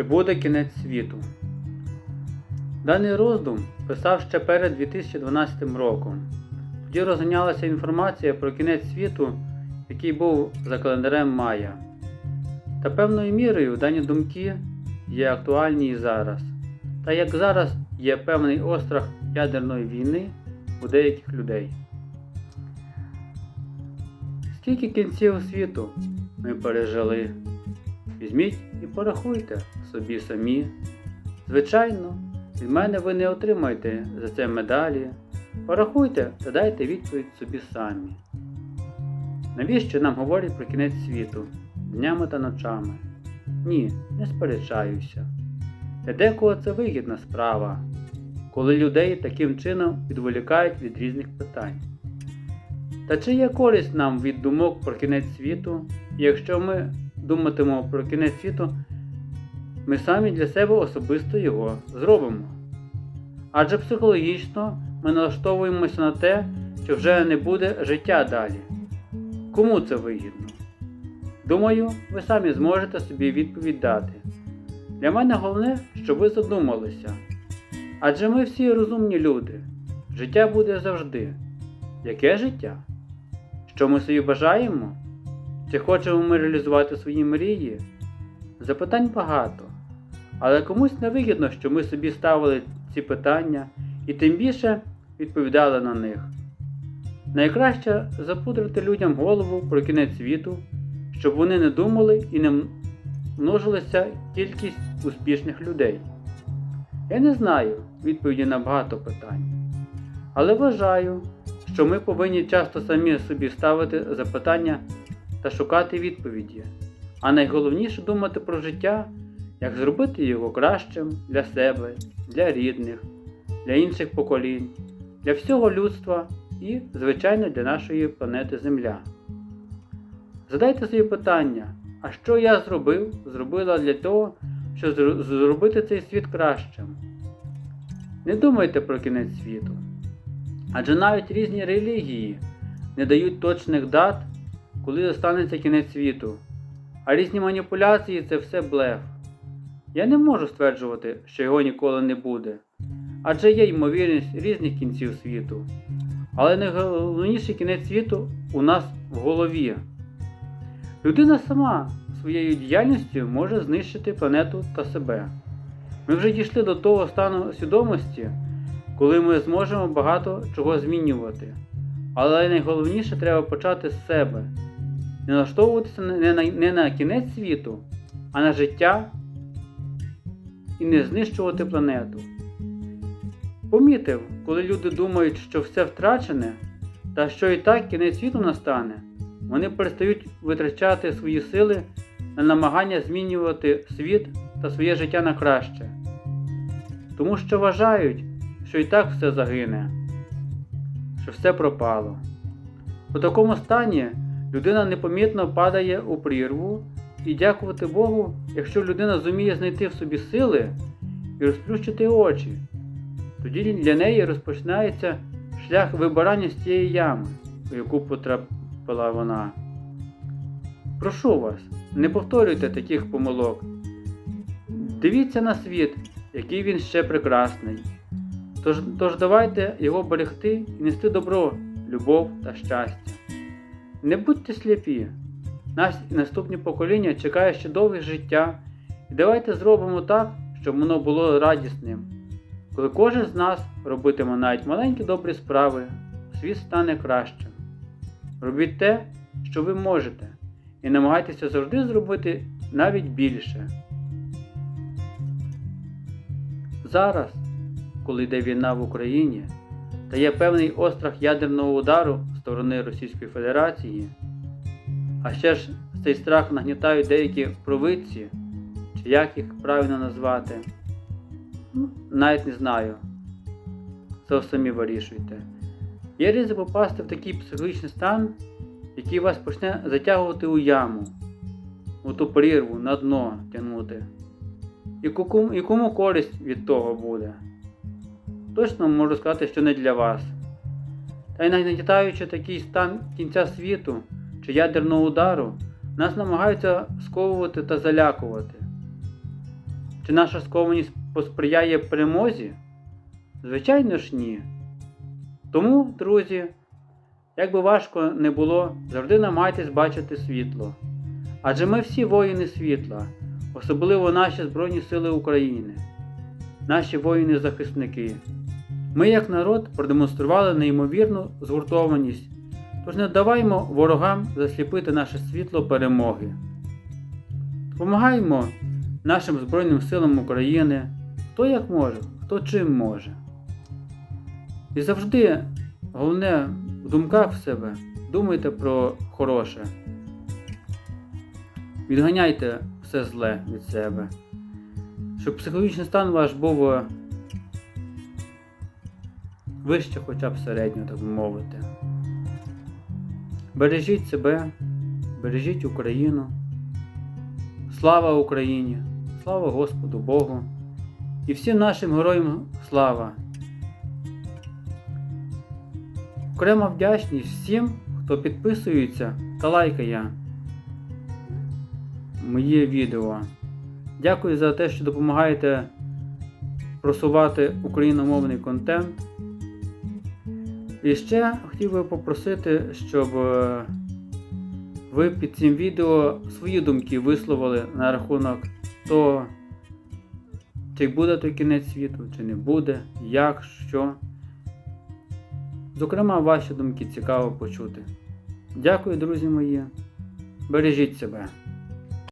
Чи буде кінець світу? Даний роздум писав ще перед 2012 роком. Тоді розганялася інформація про кінець світу, який був за календарем Майя. Та певною мірою дані думки є актуальні і зараз. Та як зараз є певний острах ядерної війни у деяких людей. Скільки кінців світу ми пережили? Візьміть і порахуйте собі самі. Звичайно, від мене ви не отримаєте за це медалі. Порахуйте та дайте відповідь собі самі. Навіщо нам говорять про кінець світу днями та ночами? Ні, не сперечаюся. Для декого це вигідна справа, коли людей таким чином відволікають від різних питань. Та чи є користь нам від думок про кінець світу, якщо ми думатимемо про кінець світу, ми самі для себе особисто його зробимо? Адже психологічно ми налаштовуємося на те, що вже не буде життя далі. Кому це вигідно? Думаю, ви самі зможете собі відповідь дати. Для мене головне, щоб ви задумалися. Адже ми всі розумні люди. Життя буде завжди. Яке життя? Що ми собі бажаємо? Чи хочемо ми реалізувати свої мрії? Запитань багато. Але комусь не вигідно, що ми собі ставили ці питання і тим більше відповідали на них. Найкраще запудрити людям голову про кінець світу, щоб вони не думали і не множилася кількість успішних людей. Я не знаю відповіді на багато питань, але вважаю, що ми повинні часто самі собі ставити запитання та шукати відповіді, а найголовніше думати про життя, як зробити його кращим для себе, для рідних, для інших поколінь, для всього людства і, звичайно, для нашої планети Земля. Задайте собі питання, а що я зробив, зробила для того, щоб зробити цей світ кращим? Не думайте про кінець світу. Адже навіть різні релігії не дають точних дат, коли станеться кінець світу, а різні маніпуляції це все блеф. Я не можу стверджувати, що його ніколи не буде, адже є ймовірність різних кінців світу. Але найголовніший кінець світу у нас в голові. Людина сама своєю діяльністю може знищити планету та себе. Ми вже дійшли до того стану свідомості, коли ми зможемо багато чого змінювати. Але найголовніше треба почати з себе. Не налаштовуватися не на, не на кінець світу, а на життя і не знищувати планету. Помітив, коли люди думають, що все втрачене, та що і так кінець світу настане, вони перестають витрачати свої сили на намагання змінювати світ та своє життя на краще. Тому що вважають, що і так все загине, що все пропало. У такому стані людина непомітно падає у прірву і дякувати Богу, якщо людина зуміє знайти в собі сили і розплющити очі. Тоді для неї розпочинається шлях вибирання з тієї ями, у яку потрапила вона. Прошу вас, не повторюйте таких помилок. Дивіться на світ, який він ще прекрасний. Тож, тож давайте його берегти і нести добро, любов та щастя. Не будьте сліпі. Нас наступні покоління чекає ще довге життя, і давайте зробимо так, щоб воно було радісним. Коли кожен з нас робитиме навіть маленькі добрі справи, світ стане кращим. Робіть те, що ви можете, і намагайтеся завжди зробити навіть більше. Зараз, коли йде війна в Україні, та є певний острах ядерного удару сторони Російської Федерації, а ще ж цей страх нагнітають деякі провидці, чи як їх правильно назвати. Ну, навіть не знаю. Це самі вирішуйте. Є ризик попасти в такий психологічний стан, який вас почне затягувати у яму, у ту прірву на дно тягнути. І кому, і кому користь від того буде? Точно можу сказати, що не для вас. Та й нагнітаючи такий стан кінця світу чи ядерного удару, нас намагаються сковувати та залякувати. Чи наша скованість посприяє перемозі? Звичайно ж ні. Тому, друзі, як би важко не було, завжди намагайтесь бачити світло. Адже ми всі воїни світла, особливо наші Збройні Сили України, наші воїни-захисники. Ми, як народ, продемонстрували неймовірну згуртованість, тож не даваймо ворогам засліпити наше світло перемоги. Допомагаємо нашим Збройним силам України, хто як може, хто чим може. І завжди, головне, в думках в себе, думайте про хороше. Відганяйте все зле від себе, щоб психологічний стан ваш був вище хоча б середнього, так мовити. Бережіть себе, бережіть Україну. Слава Україні! Слава Господу Богу! І всім нашим героям слава! Окрема вдячність всім, хто підписується та лайкає моє відео. Дякую за те, що допомагаєте просувати україномовний контент. І ще хотів би попросити, щоб е, ви під цим відео свої думки висловили на рахунок того, чи буде той кінець світу, чи не буде, як, що. Зокрема, ваші думки цікаво почути. Дякую, друзі мої. Бережіть себе.